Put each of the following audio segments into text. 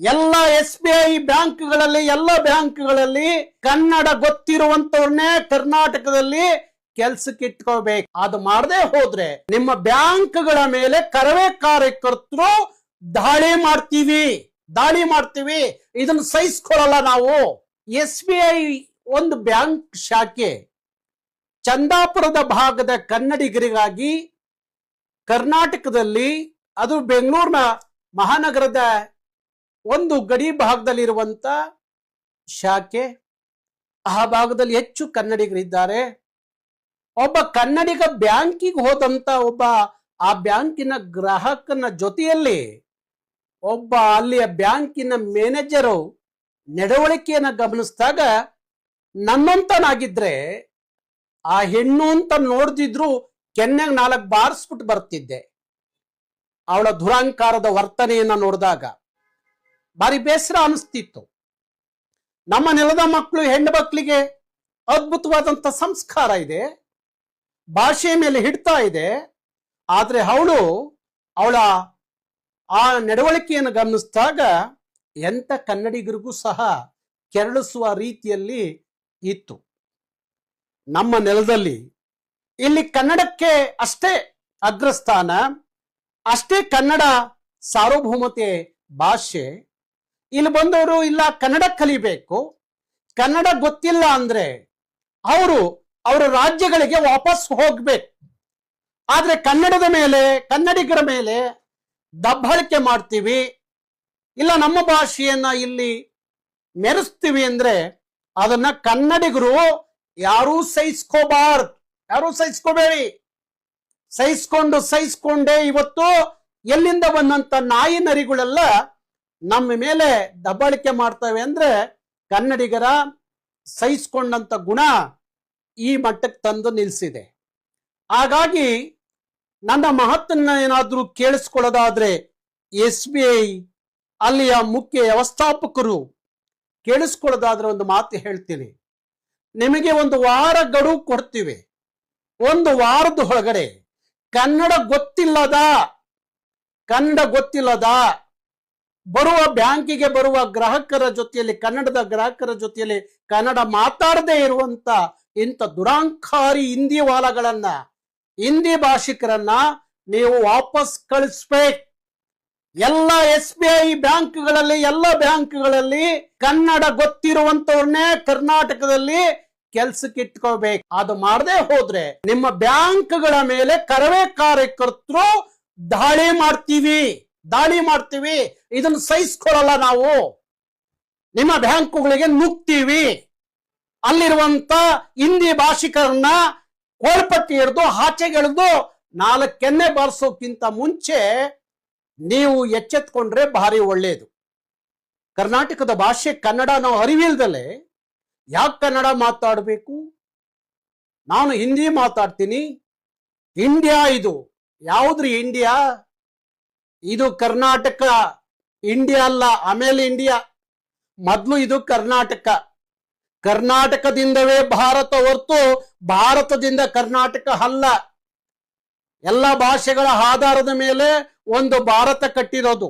ಎಲ್ಲ S B I ಬ್ಯಾಂಕ್ಗಳಲ್ಲಿ, ಎಲ್ಲ ಬ್ಯಾಂಕ್ಗಳಲ್ಲಿ ಕನ್ನಡ ಗೊತ್ತಿರುವಂತವ್ರನ್ನೇ ಕರ್ನಾಟಕದಲ್ಲಿ ಕೆಲ್ಸಕ್ಕೆ ಇಟ್ಕೋಬೇಕು ಅದು ಮಾಡದೆ ಹೋದ್ರೆ ನಿಮ್ಮ ಬ್ಯಾಂಕ್ಗಳ ಮೇಲೆ ಕರವೇ ಕಾರ್ಯಕರ್ತರು ದಾಳಿ ಮಾಡ್ತೀವಿ. ದಾಳಿ ಮಾಡ್ತೀವಿ. ಇದನ್ನು ಸಹಿಸ್ಕೊಳ್ಳಲ್ಲ ನಾವು. ಎಸ್ ಬಿ ಐ ಒಂದು ಬ್ಯಾಂಕ್ ಶಾಖೆ ಚಂದಾಪುರದ ಭಾಗದ ಕನ್ನಡಿಗರಿಗಾಗಿ ಕರ್ನಾಟಕದಲ್ಲಿ, ಅದು ಬೆಂಗಳೂರಿನ ಮಹಾನಗರದ ಒಂದು ಗಡಿ ಭಾಗದಲ್ಲಿರುವಂತ ಶಾಖೆ, ಆ ಭಾಗದಲ್ಲಿ ಹೆಚ್ಚು ಕನ್ನಡಿಗರಿದ್ದಾರೆ ಒಬ್ಬ ಕನ್ನಡಿಗ ಬ್ಯಾಂಕಿಗೆ ಹೋದಂತ ಒಬ್ಬ, ಆ ಬ್ಯಾಂಕಿನ ಗ್ರಾಹಕನ ಜೊತೆಯಲ್ಲಿ ಒಬ್ಬ ಅಲ್ಲಿಯ ಬ್ಯಾಂಕಿನ ಮ್ಯಾನೇಜರು ನಡವಳಿಕೆಯನ್ನು ಗಮನಿಸಿದಾಗ ನನ್ನಂತನಾಗಿದ್ರೆ ಆ ಹೆಣ್ಣು ಅಂತ ನೋಡ್ದಿದ್ರು ಕೆನ್ನೆಗೆ ನಾಲ್ಕು ಬಾರಿಸ್ಬಿಟ್ಟು ಬರ್ತಿದ್ದೆ. ಅವಳ ದುರಾಂಕಾರದ ವರ್ತನೆಯನ್ನ ನೋಡಿದಾಗ. ಭಾರಿ ಬೇಸರ ಅನಿಸ್ತಿತ್ತು. ನಮ್ಮ ನೆಲದ ಮಕ್ಕಳು, ಹೆಣ್ಣು ಮಕ್ಕಳಿಗೆ ಅದ್ಭುತವಾದಂತ ಸಂಸ್ಕಾರ ಇದೆ. ಭಾಷೆ ಮೇಲೆ ಹಿಡ್ತಾ ಇದೆ. ಆದರೆ ಅವಳು, ಅವಳ ಆ ನಡವಳಿಕೆಯನ್ನು ಗಮನಿಸಿದಾಗ ಎಂಥ ಕನ್ನಡಿಗರಿಗೂ ಸಹ ಕೆರಳಿಸುವ ರೀತಿಯಲ್ಲಿ ಇತ್ತು. ನಮ್ಮ ನೆಲದಲ್ಲಿ ಇಲ್ಲಿ ಕನ್ನಡಕ್ಕೆ ಅಷ್ಟೇ ಅಗ್ರಸ್ಥಾನ, ಅಷ್ಟೇ ಕನ್ನಡ ಸಾರ್ವಭೌಮತೆ ಭಾಷೆ ಇಲ್ಲಿ ಬಂದವರು ಇಲ್ಲ ಕನ್ನಡ ಕಲಿಬೇಕು. ಕನ್ನಡ ಗೊತ್ತಿಲ್ಲ ಅಂದ್ರೆ ಅವರು ಅವರ ರಾಜ್ಯಗಳಿಗೆ ವಾಪಸ್ ಹೋಗ್ಬೇಕು. ಆದ್ರೆ ಕನ್ನಡದ ಮೇಲೆ, ಕನ್ನಡಿಗರ ಮೇಲೆ ದಬ್ಬಾಳಿಕೆ ಮಾಡ್ತೀವಿ. ಇಲ್ಲ ನಮ್ಮ ಭಾಷೆಯನ್ನ ಇಲ್ಲಿ ಮೆರೆಸ್ತೀವಿ ಅಂದ್ರೆ ಅದನ್ನ ಕನ್ನಡಿಗರು ಯಾರೂ ಸಹಿಸ್ಕೋಬಾರ್ದು. ಯಾರೂ ಸಹಿಸ್ಕೋಬೇಡಿ. ಸಹಿಸ್ಕೊಂಡು, ಸಹಿಸ್ಕೊಂಡೇ ಇವತ್ತು ಎಲ್ಲಿಂದ ಬಂದಂತ ನಾಯಿ ನರಿಗಳೆಲ್ಲ ನಮ್ಮ ಮೇಲೆ ದಬ್ಬಾಳಿಕೆ ಮಾಡ್ತವೆ ಅಂದ್ರೆ ಕನ್ನಡಿಗರ ಸಹಿಸ್ಕೊಂಡಂತ ಗುಣ ಈ ಮಟ್ಟಕ್ಕೆ ತಂದು ನಿಲ್ಲಿಸಿದೆ ಹಾಗಾಗಿ ನನ್ನ ಮಹತ್ತನ್ನ ಏನಾದರೂ ಕೇಳಿಸ್ಕೊಳ್ಳೋದಾದ್ರೆ ಎಸ್ ಬಿ ಐ ಅಲ್ಲಿಯ ಮುಖ್ಯ ವ್ಯವಸ್ಥಾಪಕರು ಕೇಳಿಸ್ಕೊಳ್ಳೋದಾದ್ರೆ ಒಂದು ಮಾತು ಹೇಳ್ತೀನಿ. ನಿಮಗೆ ಒಂದು ವಾರ ಗಡುವು ಕೊಡ್ತೀವಿ. ಒಂದು ವಾರದ ಒಳಗಡೆ ಕನ್ನಡ ಗೊತ್ತಿಲ್ಲದ ಕನ್ನಡ ಗೊತ್ತಿಲ್ಲದ ಬರುವ ಬ್ಯಾಂಕಿಗೆ ಬರುವ ಗ್ರಾಹಕರ ಜೊತೆಯಲ್ಲಿ, ಕನ್ನಡದ ಗ್ರಾಹಕರ ಜೊತೆಯಲ್ಲಿ ಕನ್ನಡ ಮಾತಾಡದೇ ಇರುವಂತ ಇಂಥ ದುರಾಂಕಾರಿ ಹಿಂದಿ ವಾಲಗಳನ್ನ, ಹಿಂದಿ ಭಾಷಿಕರನ್ನ ನೀವು ವಾಪಸ್ ಕಳಿಸ್ಬೇಕು. ಎಲ್ಲ ಎಸ್ ಬಿ ಐ ಬ್ಯಾಂಕ್ಗಳಲ್ಲಿ, ಎಲ್ಲ ಬ್ಯಾಂಕ್ಗಳಲ್ಲಿ ಕನ್ನಡ ಗೊತ್ತಿರುವಂತವ್ರನ್ನೇ ಕರ್ನಾಟಕದಲ್ಲಿ ಕೆಲ್ಸಕ್ಕೆ ಇಟ್ಕೋಬೇಕು ಅದು ಮಾಡದೆ ಹೋದ್ರೆ ನಿಮ್ಮ ಬ್ಯಾಂಕ್ಗಳ ಮೇಲೆ ಕರವೇ ಕಾರ್ಯಕರ್ತರು ದಾಳಿ ಮಾಡ್ತೀವಿ. ದಾಳಿ ಮಾಡ್ತೀವಿ, ಇದನ್ನು ಸಹಿಸ್ಕೊಳ್ಳಲ್ಲ ನಾವು. ನಿಮ್ಮ ಬ್ಯಾಂಕುಗಳಿಗೆ ನುಗ್ತೀವಿ ಅಲ್ಲಿರುವಂತ ಹಿಂದಿ ಭಾಷಿಕರನ್ನ ಕೋಳ್ಪಟ್ಟಿ ಹಿಡಿದು ಆಚೆಗೆಳೆದು ನಾಲ್ಕೆನ್ನೆ ಬಾರಿಸೋಕ್ಕಿಂತ ಮುಂಚೆ ನೀವು ಎಚ್ಚೆತ್ಕೊಂಡ್ರೆ ಭಾರಿ ಒಳ್ಳೆಯದು ಕರ್ನಾಟಕದ ಭಾಷೆ ಕನ್ನಡ ನಾವು ಅರಿವಿಲ್ದಲೆ ಯಾಕೆ ಕನ್ನಡ ಮಾತಾಡಬೇಕು? ನಾನು ಹಿಂದಿ ಮಾತಾಡ್ತೀನಿ. ಇಂಡಿಯಾ ಇದು. ಯಾವುದ್ರಿ ಇಂಡಿಯಾ? ಇದು ಕರ್ನಾಟಕ ಇಂಡಿಯಾ ಅಲ್ಲ, ಆಮೇಲೆ ಇಂಡಿಯಾ ಮೊದಲು ಇದು ಕರ್ನಾಟಕ. ಕರ್ನಾಟಕದಿಂದವೇ ಭಾರತ ಹೊರತು ಭಾರತದಿಂದ ಕರ್ನಾಟಕ ಅಲ್ಲ. ಎಲ್ಲ ಭಾಷೆಗಳ ಆಧಾರದ ಮೇಲೆ ಒಂದು ಭಾರತ ಕಟ್ಟಿರೋದು.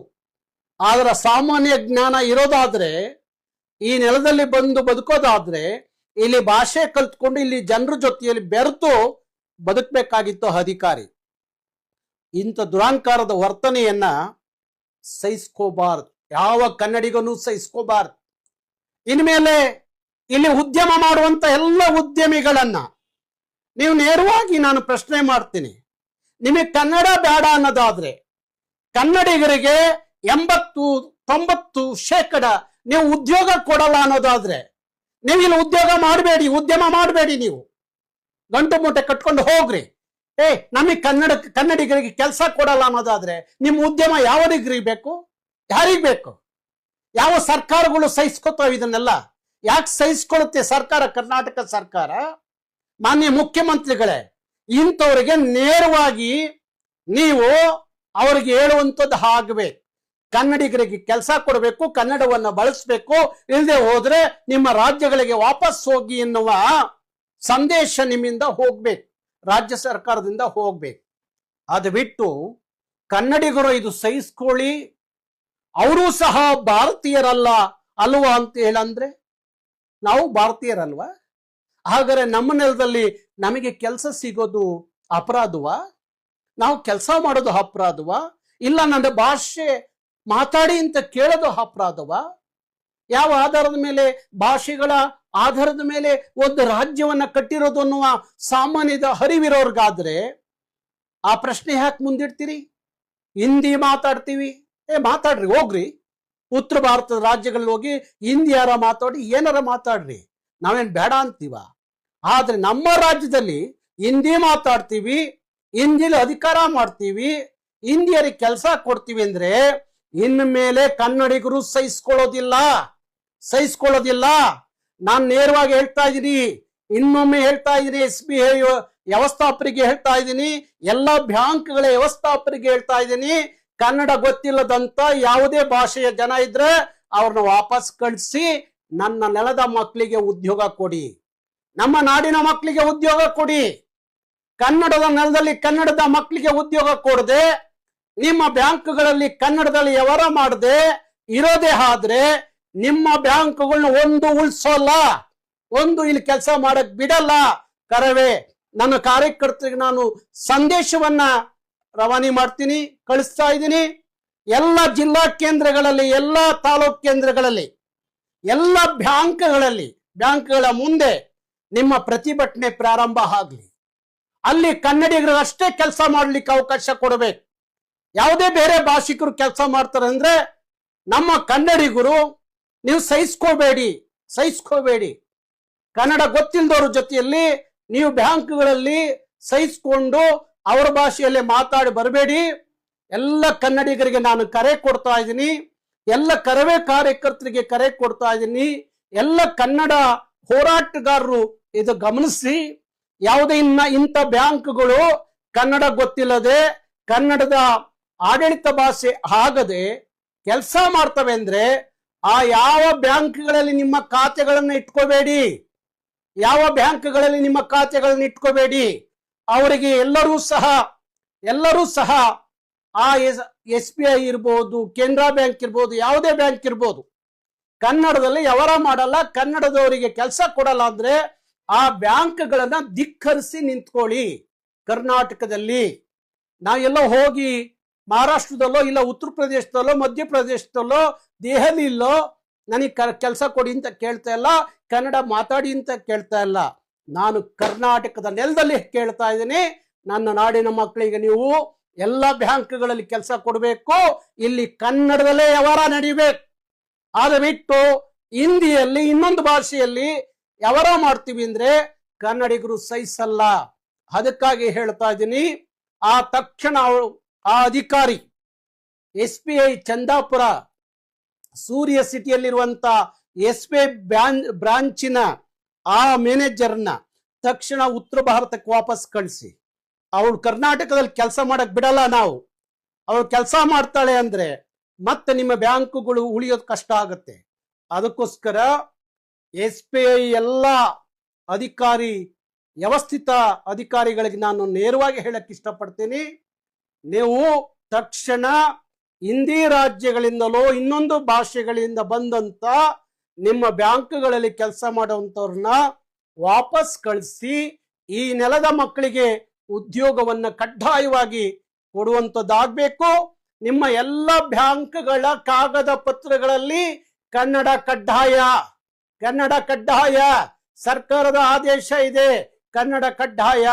ಆದ್ರ ಸಾಮಾನ್ಯ ಜ್ಞಾನ ಇರೋದಾದ್ರೆ, ಈ ನೆಲದಲ್ಲಿ ಬಂದು ಬದುಕೋದಾದ್ರೆ, ಇಲ್ಲಿ ಭಾಷೆ ಕಲ್ತ್ಕೊಂಡು ಇಲ್ಲಿ ಜನರ ಜೊತೆಯಲ್ಲಿ ಬೆರೆತು ಬದುಕಬೇಕಾಗಿತ್ತು ಅಧಿಕಾರಿ. ಇಂಥ ದುರಾಂಕಾರದ ವರ್ತನೆಯನ್ನ ಸಹಿಸ್ಕೋಬಾರ್ದು. ಯಾವ ಕನ್ನಡಿಗನೂ ಸಹಿಸ್ಕೋಬಾರ್ದು. ಇನ್ಮೇಲೆ ಇಲ್ಲಿ ಉದ್ಯಮ ಮಾಡುವಂತ ಎಲ್ಲ ಉದ್ಯಮಿಗಳನ್ನ ನೀವು ನೇರವಾಗಿ ನಾನು ಪ್ರಶ್ನೆ ಮಾಡ್ತೀನಿ. ನಿಮಗೆ ಕನ್ನಡ ಬೇಡ ಅನ್ನೋದಾದ್ರೆ ಕನ್ನಡಿಗರಿಗೆ ಎಂಬತ್ತು, ತೊಂಬತ್ತು ಶೇಕಡ ನೀವು ಉದ್ಯೋಗ ಕೊಡಲ್ಲ ಅನ್ನೋದಾದ್ರೆ ನೀವು ಇಲ್ಲಿ ಉದ್ಯೋಗ ಮಾಡಬೇಡಿ, ಉದ್ಯಮ ಮಾಡಬೇಡಿ ನೀವು. ಗಂಟು ಮೂಟೆ ಕಟ್ಕೊಂಡು ಹೋಗ್ರಿ. ಏ, ನಮಗೆ ಕನ್ನಡ, ಕನ್ನಡಿಗರಿಗೆ ಕೆಲಸ ಕೊಡಲ್ಲ ಅನ್ನೋದಾದ್ರೆ ನಿಮ್ಮ ಉದ್ಯಮ ಯಾವನಿಗ್ರಿ ಬೇಕು? ಯಾರಿಗ್ ಬೇಕು? ಯಾವ ಸರ್ಕಾರಗಳು ಸಹಿಸ್ಕೊತಾವ ಇದನ್ನೆಲ್ಲ? ಯಾಕೆ ಸಹಿಸ್ಕೊಳ್ಳುತ್ತೆ ಸರ್ಕಾರ, ಕರ್ನಾಟಕ ಸರ್ಕಾರ? ಮಾನ್ಯ ಮುಖ್ಯಮಂತ್ರಿಗಳೇ, ಇಂಥವ್ರಿಗೆ ನೇರವಾಗಿ ನೀವು ಅವರಿಗೆ ಹೇಳುವಂಥದ್ದು ಆಗ್ಬೇಕು ಕನ್ನಡಿಗರಿಗೆ ಕೆಲಸ ಕೊಡಬೇಕು, ಕನ್ನಡವನ್ನು ಬಳಸಬೇಕು ಇಲ್ಲದೆ ಹೋದ್ರೆ ನಿಮ್ಮ ರಾಜ್ಯಗಳಿಗೆ ವಾಪಸ್ ಹೋಗಿ ಎನ್ನುವ ಸಂದೇಶ ನಿಮ್ಮಿಂದ ಹೋಗ್ಬೇಕು. ರಾಜ್ಯ ಸರ್ಕಾರದಿಂದ ಹೋಗ್ಬೇಕು. ಅದು ಬಿಟ್ಟು ಕನ್ನಡಿಗರು ಇದು ಸಹಿಸ್ಕೊಳ್ಳಿ. ಅವರು ಸಹ ಭಾರತೀಯರಲ್ಲ ಅಲ್ವಾ ಅಂತ ಹೇಳಂದ್ರೆ ನಾವು ಭಾರತೀಯರಲ್ವಾ? ಹಾಗಾದ್ರೆ ನಮ್ಮ ನೆಲದಲ್ಲಿ ನಮಗೆ ಕೆಲಸ ಸಿಗೋದು ಅಪರಾಧವಾ? ನಾವು ಕೆಲಸ ಮಾಡೋದು ಅಪರಾಧವಾ? ಇಲ್ಲ ನನ್ನ ಭಾಷೆ ಮಾತಾಡಿ ಅಂತ ಕೇಳೋದು ಅಪರಾಧವಾ? ಯಾವ ಆಧಾರದ ಮೇಲೆ ಭಾಷೆಗಳ ಆಧಾರದ ಮೇಲೆ ಒಂದು ರಾಜ್ಯವನ್ನ ಕಟ್ಟಿರೋದು ಅನ್ನುವ ಸಾಮಾನ್ಯದ ಹರಿವಿರೋರ್ಗಾದ್ರೆ ಆ ಪ್ರಶ್ನೆ ಯಾಕೆ ಮುಂದಿಡ್ತೀರಿ? ಹಿಂದಿ ಮಾತಾಡ್ತೀವಿ. ಏ, ಮಾತಾಡ್ರಿ, ಹೋಗ್ರಿ. ಉತ್ತರ ಭಾರತದ ರಾಜ್ಯಗಳಲ್ಲಿ ಹೋಗಿ ಹಿಂದಿಯಾರ ಮಾತಾಡಿ ಏನಾರ ಮಾತಾಡ್ರಿ. ನಾವೇನ್ ಬೇಡ ಅಂತೀವ? ಆದ್ರೆ ನಮ್ಮ ರಾಜ್ಯದಲ್ಲಿ ಹಿಂದಿ ಮಾತಾಡ್ತೀವಿ, ಹಿಂದಿಲಿ ಅಧಿಕಾರ ಮಾಡ್ತೀವಿ, ಹಿಂದಿಯರಿಗೆ ಕೆಲಸ ಕೊಡ್ತೀವಿ ಅಂದ್ರೆ ಇನ್ಮೇಲೆ ಮೇಲೆ ಕನ್ನಡಿಗರು ಸಹಿಸ್ಕೊಳ್ಳೋದಿಲ್ಲ. ಸಹಿಸ್ಕೊಳ್ಳೋದಿಲ್ಲ. ನಾನು ನೇರವಾಗಿ ಹೇಳ್ತಾ ಇದ್ದೀನಿ, ಇನ್ನೊಮ್ಮೆ ಹೇಳ್ತಾ ಇದ್ದೀನಿ, ಎಸ್ ಬಿ ಐ ವ್ಯವಸ್ಥಾಪರಿಗೆ ಹೇಳ್ತಾ ಇದ್ದೀನಿ, ಎಲ್ಲ ಬ್ಯಾಂಕ್ಗಳ ವ್ಯವಸ್ಥಾಪರಿಗೆ ಹೇಳ್ತಾ ಇದ್ದೀನಿ. ಕನ್ನಡ ಗೊತ್ತಿಲ್ಲದಂತ ಯಾವುದೇ ಭಾಷೆಯ ಜನ ಇದ್ರೆ ಅವ್ರನ್ನ ವಾಪಸ್ ಕಳಿಸಿ, ನನ್ನ ನೆಲದ ಮಕ್ಕಳಿಗೆ ಉದ್ಯೋಗ ಕೊಡಿ. ನಮ್ಮ ನಾಡಿನ ಮಕ್ಕಳಿಗೆ ಉದ್ಯೋಗ ಕೊಡಿ. ಕನ್ನಡದ ನೆಲದಲ್ಲಿ ಕನ್ನಡದ ಮಕ್ಕಳಿಗೆ ಉದ್ಯೋಗ ಕೊಡದೆ, ನಿಮ್ಮ ಬ್ಯಾಂಕ್ಗಳಲ್ಲಿ ಕನ್ನಡದಲ್ಲಿ ವ್ಯವಹಾರ ಮಾಡದೆ, ಇರೋದೇ ಆದ್ರೆ ನಿಮ್ಮ ಬ್ಯಾಂಕ್ಗಳನ್ನ ಒಂದು ಉಳಿಸೋಲ್ಲ. ಒಂದು ಇಲ್ಲಿ ಕೆಲಸ ಮಾಡಕ್ ಬಿಡಲ್ಲ. ಕರವೇ, ನನ್ನ ಕಾರ್ಯಕರ್ತರಿಗೆ ನಾನು ಸಂದೇಶವನ್ನ ರವಾನೆ ಮಾಡ್ತೀನಿ, ಕಳಿಸ್ತಾ ಇದ್ದೀನಿ. ಎಲ್ಲ ಜಿಲ್ಲಾ ಕೇಂದ್ರಗಳಲ್ಲಿ, ಎಲ್ಲ ತಾಲೂಕ್ ಕೇಂದ್ರಗಳಲ್ಲಿ, ಎಲ್ಲ ಬ್ಯಾಂಕ್ಗಳಲ್ಲಿ, ಬ್ಯಾಂಕ್ಗಳ ಮುಂದೆ ನಿಮ್ಮ ಪ್ರತಿಭಟನೆ ಪ್ರಾರಂಭ ಆಗಲಿ. ಅಲ್ಲಿ ಕನ್ನಡಿಗರು ಅಷ್ಟೇ ಕೆಲಸ ಮಾಡ್ಲಿಕ್ಕೆ ಅವಕಾಶ ಕೊಡಬೇಕು. ಯಾವುದೇ ಬೇರೆ ಭಾಷಿಕರು ಕೆಲಸ ಮಾಡ್ತಾರೆ ಅಂದ್ರೆ ನಮ್ಮ ಕನ್ನಡಿಗರು ನೀವು ಸಹಿಸ್ಕೋಬೇಡಿ ಸಹಿಸ್ಕೋಬೇಡಿ. ಕನ್ನಡ ಗೊತ್ತಿಲ್ಲದವ್ರ ಜೊತೆಯಲ್ಲಿ ನೀವು ಬ್ಯಾಂಕ್ಗಳಲ್ಲಿ ಸಹಿಸ್ಕೊಂಡು ಅವರ ಭಾಷೆಯಲ್ಲಿ ಮಾತಾಡಿ ಬರಬೇಡಿ. ಎಲ್ಲ ಕನ್ನಡಿಗರಿಗೆ ನಾನು ಕರೆ ಕೊಡ್ತಾ ಇದ್ದೀನಿ. ಎಲ್ಲ ಕರವೇ ಕಾರ್ಯಕರ್ತರಿಗೆ ಕರೆ ಕೊಡ್ತಾ ಇದ್ದೀನಿ. ಎಲ್ಲ ಕನ್ನಡ ಹೋರಾಟಗಾರರು ಇದು ಗಮನಿಸಿ. ಯಾವುದೇ ಇನ್ನ ಇಂಥ ಬ್ಯಾಂಕ್ಗಳು ಕನ್ನಡ ಗೊತ್ತಿಲ್ಲದೆ ಕನ್ನಡದ ಆಡಳಿತ ಭಾಷೆ ಆಗದೆ ಕೆಲಸ ಮಾಡ್ತವೆ ಅಂದ್ರೆ ಆ ಯಾವ ಬ್ಯಾಂಕ್ಗಳಲ್ಲಿ ನಿಮ್ಮ ಖಾತೆಗಳನ್ನು ಇಟ್ಕೋಬೇಡಿ? ಯಾವ ಬ್ಯಾಂಕ್ಗಳಲ್ಲಿ ನಿಮ್ಮ ಖಾತೆಗಳನ್ನು ಇಟ್ಕೋಬೇಡಿ? ಅವರಿಗೆ ಎಲ್ಲರೂ ಸಹ ಎಲ್ಲರೂ ಸಹ ಆ ಎಸ್ ಬಿ ಐ ಇರ್ಬೋದು, ಕೆನರಾ ಬ್ಯಾಂಕ್ ಇರ್ಬೋದು, ಯಾವುದೇ ಬ್ಯಾಂಕ್ ಇರ್ಬೋದು, ಕನ್ನಡದಲ್ಲಿ ವ್ಯವಹಾರ ಮಾಡಲ್ಲ, ಕನ್ನಡದವರಿಗೆ ಕೆಲಸ ಕೊಡಲ್ಲ ಅಂದ್ರೆ ಆ ಬ್ಯಾಂಕ್ಗಳನ್ನ ಧಿಕ್ಕರಿಸಿ ನಿಂತ್ಕೊಳ್ಳಿ. ಕರ್ನಾಟಕದಲ್ಲಿ ನಾವೆಲ್ಲ ಹೋಗಿ ಮಹಾರಾಷ್ಟ್ರದಲ್ಲೋ ಇಲ್ಲ ಉತ್ತರ ಪ್ರದೇಶದಲ್ಲೋ ಮಧ್ಯಪ್ರದೇಶದಲ್ಲೋ ದೆಹಲಿಯಲ್ಲೋ ನನಗೆ ಕ, ಕೆಲಸ ಕೊಡಿ ಅಂತ ಕೇಳ್ತಾ ಇಲ್ಲ, ಕನ್ನಡ ಮಾತಾಡಿ ಅಂತ ಕೇಳ್ತಾ ಇಲ್ಲ. ನಾನು ಕರ್ನಾಟಕದ ನೆಲದಲ್ಲಿ ಕೇಳ್ತಾ ಇದ್ದೀನಿ. ನನ್ನ ನಾಡಿನ ಮಕ್ಕಳಿಗೆ ನೀವು ಎಲ್ಲ ಬ್ಯಾಂಕ್ಗಳಲ್ಲಿ ಕೆಲಸ ಕೊಡಬೇಕು. ಇಲ್ಲಿ ಕನ್ನಡದಲ್ಲೇ ವ್ಯವಹಾರ ನಡಿಬೇಕು. ಆದ ಬಿಟ್ಟು ಹಿಂದಿಯಲ್ಲಿ, ಇನ್ನೊಂದು ಭಾಷೆಯಲ್ಲಿ ವ್ಯವಹಾರ ಮಾಡ್ತೀವಿ ಅಂದ್ರೆ ಕನ್ನಡಿಗರು ಸಹಿಸಲ್ಲ. ಅದಕ್ಕಾಗಿ ಹೇಳ್ತಾ ಇದ್ದೀನಿ. ಆ ತಕ್ಷಣ ಆ ಅಧಿಕಾರಿ, S B I Chandapura Surya ಸಿಟಿಯಲ್ಲಿರುವಂತ S P I ಬ್ರಾಂಚಿನ ಆ ಮ್ಯಾನೇಜರ್ನ ತಕ್ಷಣ ಉತ್ತರ ಭಾರತಕ್ಕೆ ವಾಪಸ್ ಕಳಿಸಿ. ಅವಳು ಕರ್ನಾಟಕದಲ್ಲಿ ಕೆಲಸ ಮಾಡಕ್ ಬಿಡಲ್ಲ ನಾವು. ಅವಳು ಕೆಲಸ ಮಾಡ್ತಾಳೆ ಅಂದ್ರೆ ಮತ್ತೆ ನಿಮ್ಮ ಬ್ಯಾಂಕುಗಳು ಉಳಿಯೋದು ಕಷ್ಟ ಆಗುತ್ತೆ. ಅದಕ್ಕೋಸ್ಕರ ಎಸ್ ಪಿ ಐ ಎಲ್ಲ ಅಧಿಕಾರಿ, ವ್ಯವಸ್ಥಿತ ಅಧಿಕಾರಿಗಳಿಗೆ ನಾನು ನೇರವಾಗಿ ಹೇಳಕ್ ಇಷ್ಟಪಡ್ತೀನಿ. ನೀವು ತಕ್ಷಣ ಹಿಂದಿ ರಾಜ್ಯಗಳಿಂದಲೋ ಇನ್ನೊಂದು ಭಾಷೆಗಳಿಂದ ಬಂದಂತ ನಿಮ್ಮ ಬ್ಯಾಂಕ್ಗಳಲ್ಲಿ ಕೆಲಸ ಮಾಡುವಂಥವ್ರನ್ನ ವಾಪಸ್ ಕಳಿಸಿ ಈ ನೆಲದ ಮಕ್ಕಳಿಗೆ ಉದ್ಯೋಗವನ್ನ ಕಡ್ಡಾಯವಾಗಿ ಕೊಡುವಂಥದ್ದಾಗಬೇಕು. ನಿಮ್ಮ ಎಲ್ಲ ಬ್ಯಾಂಕ್ಗಳ ಕಾಗದ ಪತ್ರಗಳಲ್ಲಿ ಕನ್ನಡ ಕಡ್ಡಾಯ ಕನ್ನಡ ಕಡ್ಡಾಯ, ಸರ್ಕಾರದ ಆದೇಶ ಇದೆ, ಕನ್ನಡ ಕಡ್ಡಾಯ.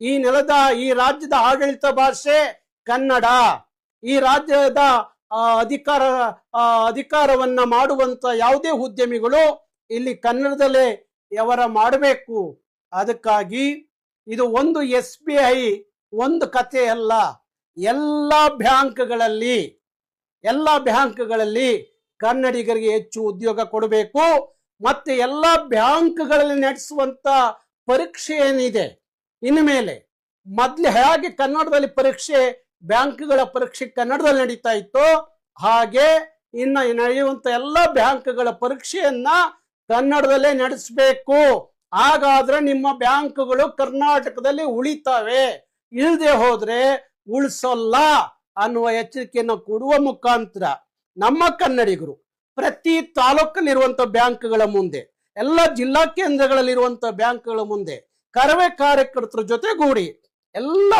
ಈ ನೆಲದ, ಈ ರಾಜ್ಯದ ಆಡಳಿತ ಭಾಷೆ ಕನ್ನಡ. ಈ ರಾಜ್ಯದ ಅಧಿಕಾರ ಅಧಿಕಾರವನ್ನ ಮಾಡುವಂತ ಯಾವುದೇ ಉದ್ಯಮಿಗಳು ಇಲ್ಲಿ ಕನ್ನಡದಲ್ಲೇ ವ್ಯವಹಾರ ಮಾಡಬೇಕು. ಅದಕ್ಕಾಗಿ ಇದು ಒಂದು ಎಸ್ ಬಿ ಐ, ಒಂದು ಕಥೆ ಅಲ್ಲ ಎಲ್ಲ ಬ್ಯಾಂಕ್ಗಳಲ್ಲಿ ಎಲ್ಲ ಬ್ಯಾಂಕ್ಗಳಲ್ಲಿ ಕನ್ನಡಿಗರಿಗೆ ಹೆಚ್ಚು ಉದ್ಯೋಗ ಕೊಡಬೇಕು. ಮತ್ತೆ ಎಲ್ಲ ಬ್ಯಾಂಕ್ಗಳಲ್ಲಿ ನಡೆಸುವಂತ ಪರೀಕ್ಷೆ ಏನಿದೆ? ಇನ್ನು ಮೇಲೆ ಮೊದ್ಲು ಹೇಗೆ ಕನ್ನಡದಲ್ಲಿ ಪರೀಕ್ಷೆ ಬ್ಯಾಂಕ್ಗಳ ಪರೀಕ್ಷೆ ಕನ್ನಡದಲ್ಲಿ ನಡೀತಾ ಇತ್ತು. ಹಾಗೆ ಇನ್ನು ನಡೆಯುವಂತ ಎಲ್ಲ ಬ್ಯಾಂಕ್ಗಳ ಪರೀಕ್ಷೆಯನ್ನ ಕನ್ನಡದಲ್ಲೇ ನಡೆಸಬೇಕು. ಹಾಗಾದ್ರೆ ನಿಮ್ಮ ಬ್ಯಾಂಕ್ಗಳು ಕರ್ನಾಟಕದಲ್ಲಿ ಉಳಿತಾವೆ. ಇಲ್ಲದೆ ಹೋದ್ರೆ ಉಳಿಸಲ್ಲ ಅನ್ನುವ ಎಚ್ಚರಿಕೆಯನ್ನು ಕೊಡುವ ಮುಖಾಂತರ ನಮ್ಮ ಕನ್ನಡಿಗರು ಪ್ರತಿ ತಾಲೂಕಲ್ಲಿರುವಂತ ಬ್ಯಾಂಕ್ಗಳ ಮುಂದೆ, ಎಲ್ಲ ಜಿಲ್ಲಾ ಕೇಂದ್ರಗಳಲ್ಲಿರುವಂತ ಬ್ಯಾಂಕ್ಗಳ ಮುಂದೆ, ಕರವೇ ಕಾರ್ಯಕರ್ತರ ಜೊತೆಗೂಡಿ ಎಲ್ಲ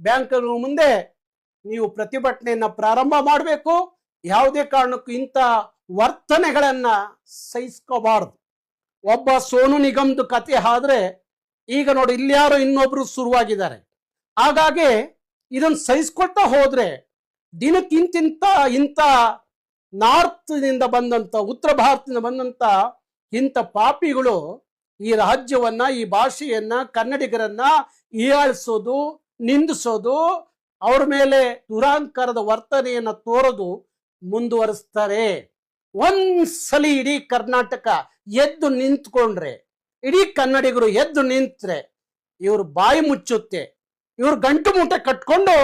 ಬ್ಯಾಂಕ್ಗಳ ಮುಂದೆ ನೀವು ಪ್ರತಿಭಟನೆಯನ್ನ ಪ್ರಾರಂಭ ಮಾಡಬೇಕು. ಯಾವುದೇ ಕಾರಣಕ್ಕೂ ಇಂಥ ವರ್ತನೆಗಳನ್ನ ಸಹಿಸ್ಕೋಬಾರ್ದು. ಒಬ್ಬ ಸೋನು ನಿಗಮ್ದು ಕತೆ ಆದ್ರೆ, ಈಗ ನೋಡಿ ಇಲ್ಯಾರೋ ಇನ್ನೊಬ್ರು ಶುರುವಾಗಿದ್ದಾರೆ. ಹಾಗಾಗಿ ಇದನ್ನ ಸಹಿಸ್ಕೊಳ್ತಾ ಹೋದ್ರೆ, ದಿನಕ್ಕಿಂತಿಂತ ಇಂಥ ನಾರ್ತ್ ಬಂದಂಥ ಉತ್ತರ ಭಾರತದಿಂದ ಬಂದಂತ ಇಂಥ ಪಾಪಿಗಳು ಈ ರಾಜ್ಯವನ್ನ, ಈ ಭಾಷೆಯನ್ನ, ಕನ್ನಡಿಗರನ್ನ ಹೀಯಾಳಿಸೋದು ನಿಂದಿಸೋದು ಅವ್ರ ಮೇಲೆ ದುರಾಂಕಾರದ ವರ್ತನೆಯನ್ನ ತೋರೋದು ಮುಂದುವರಿಸ್ತಾರೆ. ಒಂದ್ಸಲಿ ಇಡೀ ಕರ್ನಾಟಕ ಎದ್ದು ನಿಂತ್ಕೊಂಡ್ರೆ, ಇಡೀ ಕನ್ನಡಿಗರು ಎದ್ದು ನಿಂತ್ರೆ, ಇವ್ರ ಬಾಯಿ ಮುಚ್ಚುತ್ತೆ, ಇವ್ರು ಗಂಟು ಮೂಟೆ ಕಟ್ಕೊಂಡು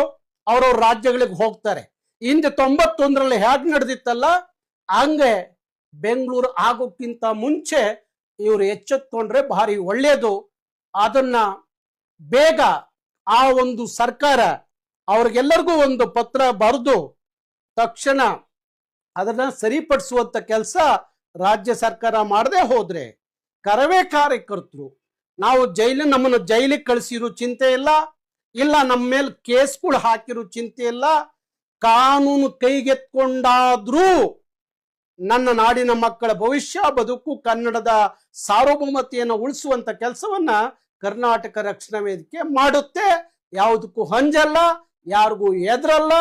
ಅವ್ರವ್ರ ರಾಜ್ಯಗಳಿಗೆ ಹೋಗ್ತಾರೆ. ಹಿಂದೆ ತೊಂಬತ್ತೊಂದರಲ್ಲಿ ಹೇಗೆ ನಡೆದಿತ್ತಲ್ಲ, ಹಂಗೆ ಬೆಂಗಳೂರು ಆಗೋಕ್ಕಿಂತ ಮುಂಚೆ ಇವರು ಎಚ್ಚೆತ್ಕೊಂಡ್ರೆ ಭಾರಿ ಒಳ್ಳೆಯದು ಅದನ್ನ ಬೇಗ ಆ ಒಂದು ಸರ್ಕಾರ ಅವ್ರಿಗೆಲ್ಲರಿಗೂ ಒಂದು ಪತ್ರ ಬರೆದು ತಕ್ಷಣ ಅದನ್ನ ಸರಿಪಡಿಸುವಂತ ಕೆಲಸ ರಾಜ್ಯ ಸರ್ಕಾರ ಮಾಡದೆ ಹೋದ್ರೆ ಕರವೇ ಕಾರ್ಯಕರ್ತರು. ನಾವು ಜೈಲು ನಮ್ಮನ್ನು ಜೈಲಿಗೆ ಕಳಿಸಿರೋ ಚಿಂತೆ ಇಲ್ಲ ಇಲ್ಲ ನಮ್ಮ ಮೇಲೆ ಕೇಸ್ಗಳು ಹಾಕಿರೋ ಚಿಂತೆ ಇಲ್ಲ. ಕಾನೂನು ಕೈಗೆತ್ಕೊಂಡಾದ್ರೂ ನನ್ನ ನಾಡಿನ ಮಕ್ಕಳ ಭವಿಷ್ಯ, ಬದುಕು, ಕನ್ನಡದ ಸಾರ್ವಭೌಮತೆಯನ್ನು ಉಳಿಸುವಂತ ಕೆಲಸವನ್ನ ಕರ್ನಾಟಕ ರಕ್ಷಣಾ ವೇದಿಕೆ ಮಾಡುತ್ತೆ. ಯಾವುದಕ್ಕೂ ಹಂಜಲ್ಲ. ಯಾರಿಗೂ ಎದ್ರಲ್ಲ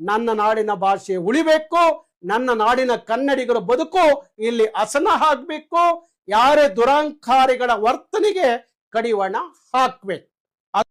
ನನ್ನ ನಾಡಿನ ಭಾಷೆ ಉಳಿಬೇಕು. ನನ್ನ ನಾಡಿನ ಕನ್ನಡಿಗರ ಬದುಕು. ಇಲ್ಲಿ ಅಸನ ಹಾಕ್ಬೇಕು. ಯಾರೇ ದುರಾಂಕಾರಿಗಳ ವರ್ತನೆಗೆ ಕಡಿವಾಣ ಹಾಕ್ಬೇಕು.